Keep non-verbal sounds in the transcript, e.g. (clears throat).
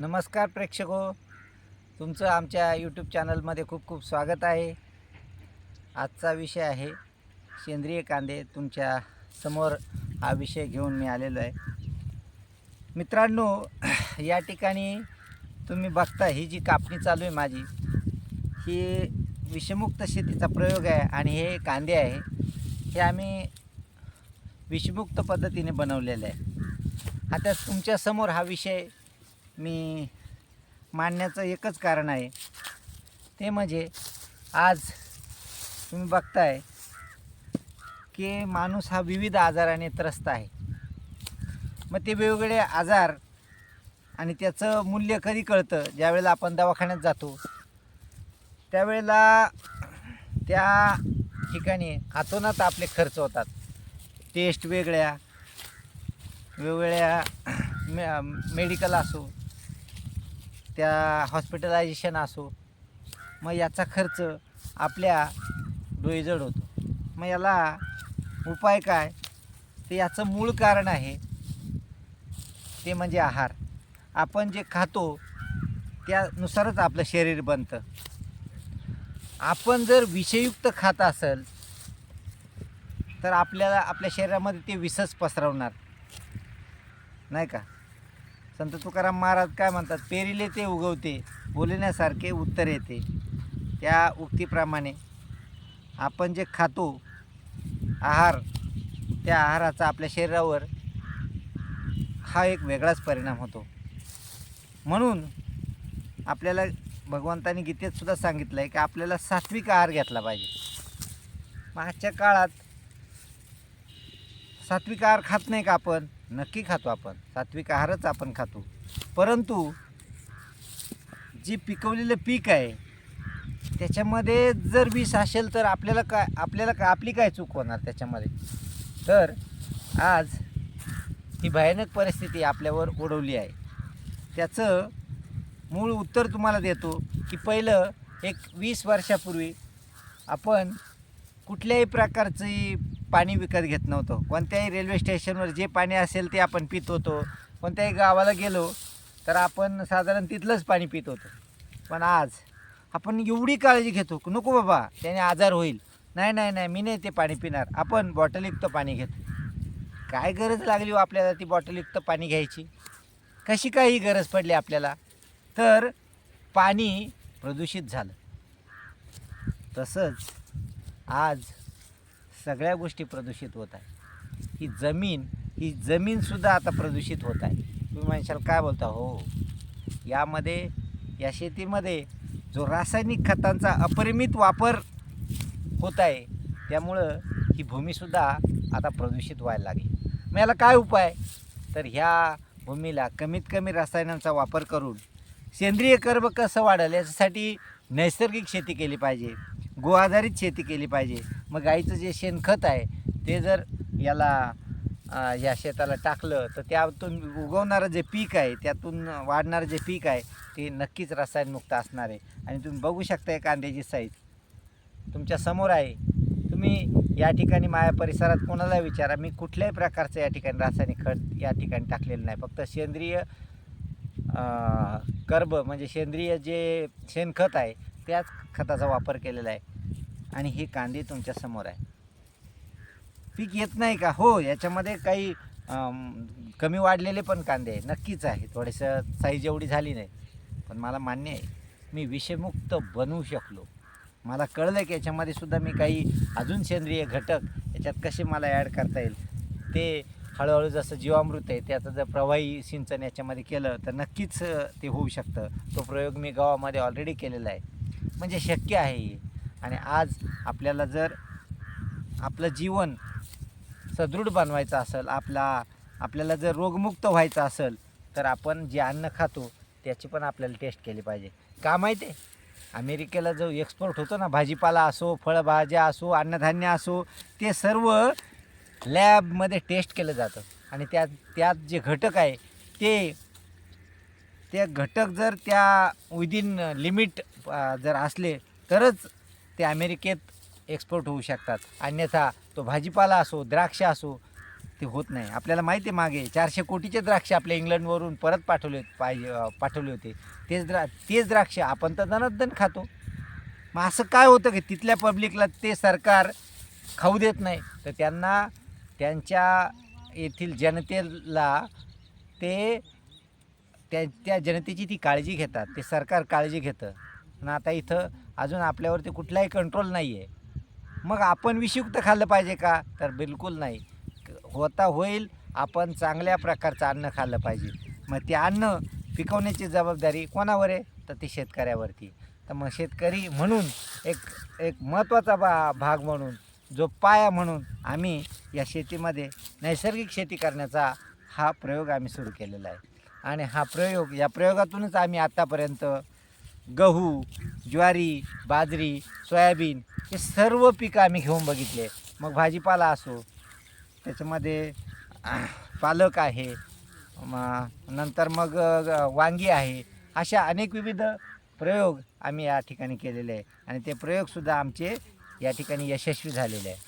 नमस्कार प्रेक्षको. तुमचं आमच्या यूट्यूब चॅनलमध्ये खूप खूप स्वागत आहे. आजचा विषय आहे सेंद्रिय कांदे तुमच्यासमोर हा विषय घेऊन मी आलेलो आहे. मित्रांनो (clears throat) या ठिकाणी तुम्ही बघता ही जी कापणी चालू आहे माझी ही विषमुक्त शेतीचा प्रयोग आहे आणि हे कांदे आहे. हे आम्ही विषमुक्त पद्धतीने बनवलेलं आहे. आता तुमच्यासमोर हा विषय मी मांडण्याचं एकच कारण आहे. ते म्हणजे आज तुम्ही बघताय की माणूस हा विविध आजाराने त्रस्त आहे. मग ते वेगवेगळे आजार आणि त्याचं मूल्य कधी कळतं? ज्यावेळेला आपण दवाखान्यात जातो त्यावेळेला त्या ठिकाणी हातोनात आपले खर्च होतात. टेस्ट वेगळ्या वेगवेगळ्या मे मेडिकल असो त्या हॉस्पिटलायझेशन असो मग याचा खर्च आपल्या डोईजड होतो. मग याला उपाय काय? ते याचं मूळ कारण आहे ते म्हणजे आहार. आपण जे खातो त्यानुसारच आपलं शरीर बनतं. आपण जर विषयुक्त खात असेल तर आपल्याला आपल्या शरीरामध्ये ते विषच पसरवणार. नाही का? संत तुकाराम महाराज काय म्हणतात पेरिले ते उगवते बोलण्यासारखे उत्तर येते. त्या उक्तीप्रमाणे आपण जे खातो आहार त्या आहाराचा आपल्या शरीरावर हा एक वेगळाच परिणाम होतो. म्हणून आपल्याला भगवंतानी गीतेत सुद्धा सांगितलं आहे की आपल्याला सात्विक आहार घेतला पाहिजे. मागच्या आजच्या काळात सात्विक आहार खात नाही का आपण? नक्की खातो आपण. सात्विक आहारच आपण खातो. परंतु जे पिकवलेलं पीक आहे त्याच्यामध्ये जर विष असेल तर आपल्याला काय आपल्याला का आपली काय चूक होणार त्याच्यामध्ये? तर आज ही भयानक परिस्थिती आपल्यावर ओढवली आहे. त्याचं मूळ उत्तर तुम्हाला देतो की पहिलं एक वीस वर्षापूर्वी आपण कुठल्याही प्रकारची पाणी विकत घेत नव्हतो. कोणत्याही रेल्वे स्टेशनवर जे पाणी असेल ते आपण पित होतो. कोणत्याही गावाला गेलो तर आपण साधारण तिथलंच पाणी पित होतो. पण आज आपण एवढी काळजी घेतो नको बाबा त्याने आजार होईल. नाही नाही नाही मी नाही ते पाणी पिणार. आपण बॉटलयुक्त पाणी घेतो. काय गरज लागली हो आपल्याला ती बॉटलयुक्त पाणी घ्यायची? कशी काही गरज पडली आपल्याला? तर पाणी प्रदूषित झालं. तसंच आज सगळ्या गोष्टी प्रदूषित होत आहे. ही जमीन ही जमीनसुद्धा आता प्रदूषित होत आहे. तुम्ही म्हणशाल काय बोलता? हो. यामध्ये या शेतीमध्ये जो रासायनिक खतांचा अपरिमित वापर होत आहे त्यामुळं ही भूमीसुद्धा आता प्रदूषित व्हायला लागली. मग याला काय उपाय? तर ह्या भूमीला कमीत कमी रसायनांचा वापर करून सेंद्रिय कर्ब कसं वाढेल याच्यासाठी नैसर्गिक शेती केली पाहिजे. गो आधारित शेती केली पाहिजे. मग गाईचं जे शेणखत आहे ते जर याला या शेताला टाकलं तर त्यातून उगवणारं जे पीक आहे त्यातून वाढणारं जे पीक आहे ते नक्कीच रसायनमुक्त असणार आहे. आणि तुम्ही बघू शकता कांद्याची साईज. तुमच्यासमोर आहे. तुम्ही या ठिकाणी माझ्या परिसरात कोणाला विचारा. मी कुठल्याही प्रकारचं या ठिकाणी रासायनिक खत या ठिकाणी टाकलेलं नाही. फक्त सेंद्रिय कर्ब म्हणजे सेंद्रिय जे शेणखत आहे त्याच खताचा वापर केलेला आहे. आणि हे कांदे तुमच्यासमोर आहे. पीक येत नाही का? हो याच्यामध्ये काही कमी वाढलेले पण कांदे आहे नक्कीच आहे. थोडेसं साईज एवढी झाली नाही. पण मला मान्य आहे मी विषमुक्त बनवू शकलो. मला कळलं की याच्यामध्ये सुद्धा मी काही अजून सेंद्रिय घटक याच्यात कसे मला ॲड करता येईल. ते हळूहळू जसं जीवामृत आहे त्याचं जर प्रवाही सिंचन याच्यामध्ये केलं तर नक्कीच ते होऊ शकतं. तो प्रयोग मी गावामध्ये ऑलरेडी केलेला आहे. म्हणजे शक्य आहे आणि आज आपल्याला जर आपलं जीवन सदृढ बनवायचं असेल आपला आपल्याला जर रोगमुक्त व्हायचं असेल तर आपण जे अन्न खातो त्याची पण आपल्याला टेस्ट केली पाहिजे. का माहिती आहे? अमेरिकेला जो एक्सपोर्ट होतो ना भाजीपाला असो फळभाज्या असो अन्नधान्य असो ते सर्व लॅबमध्ये टेस्ट केलं जातं. आणि त्यात त्यात जे घटक आहे ते ते घटक जर त्या विदिन लिमिट जर असले तरच ते अमेरिकेत एक्सपोर्ट होऊ शकतात. अन्यथा तो भाजीपाला असो द्राक्ष असो ते होत नाही. आपल्याला माहिती आहे मागे चारशे कोटीचे द्राक्ष आपल्या इंग्लंडवरून परत पाठवले होते पाहिजे पाठवले होते. तेच द्रा तेच द्राक्ष आपण तर दनादन खातो. मग असं काय होतं की तिथल्या पब्लिकला ते सरकार खाऊ देत नाही? तर त्यांना त्यांच्या येथील जनतेला ते त्या त्या जनतेची ती काळजी घेतात ते सरकार काळजी घेतं. ना आता इथं अजून आपल्यावरती कुठलाही कंट्रोल नाही आहे मग आपण विषयुक्त खाल्लं पाहिजे का? तर बिलकुल नाही. होता होईल आपण चांगल्या प्रकारचं अन्न खाल्लं पाहिजे. मग ते अन्न पिकवण्याची जबाबदारी कोणावर आहे? तर ते शेतकऱ्यावरती. तर मग शेतकरी म्हणून एक एक महत्त्वाचा बा भाग म्हणून जो पाया म्हणून आम्ही या शेतीमध्ये नैसर्गिक शेती करण्याचा हा प्रयोग आम्ही सुरू केलेला आहे. आणि हा प्रयोग या प्रयोगातूनच आम्ही आत्तापर्यंत गहू ज्वारी बाजरी सोयाबीन हे सर्व पिकं आम्ही घेऊन बघितले. मग भाजीपाला असो त्याच्यामध्ये पालक आहे नंतर मग वांगी आहे अशा अनेक विविध प्रयोग आम्ही या ठिकाणी केलेले आहे. आणि ते प्रयोगसुद्धा आमचे या ठिकाणी यशस्वी झालेले आहे.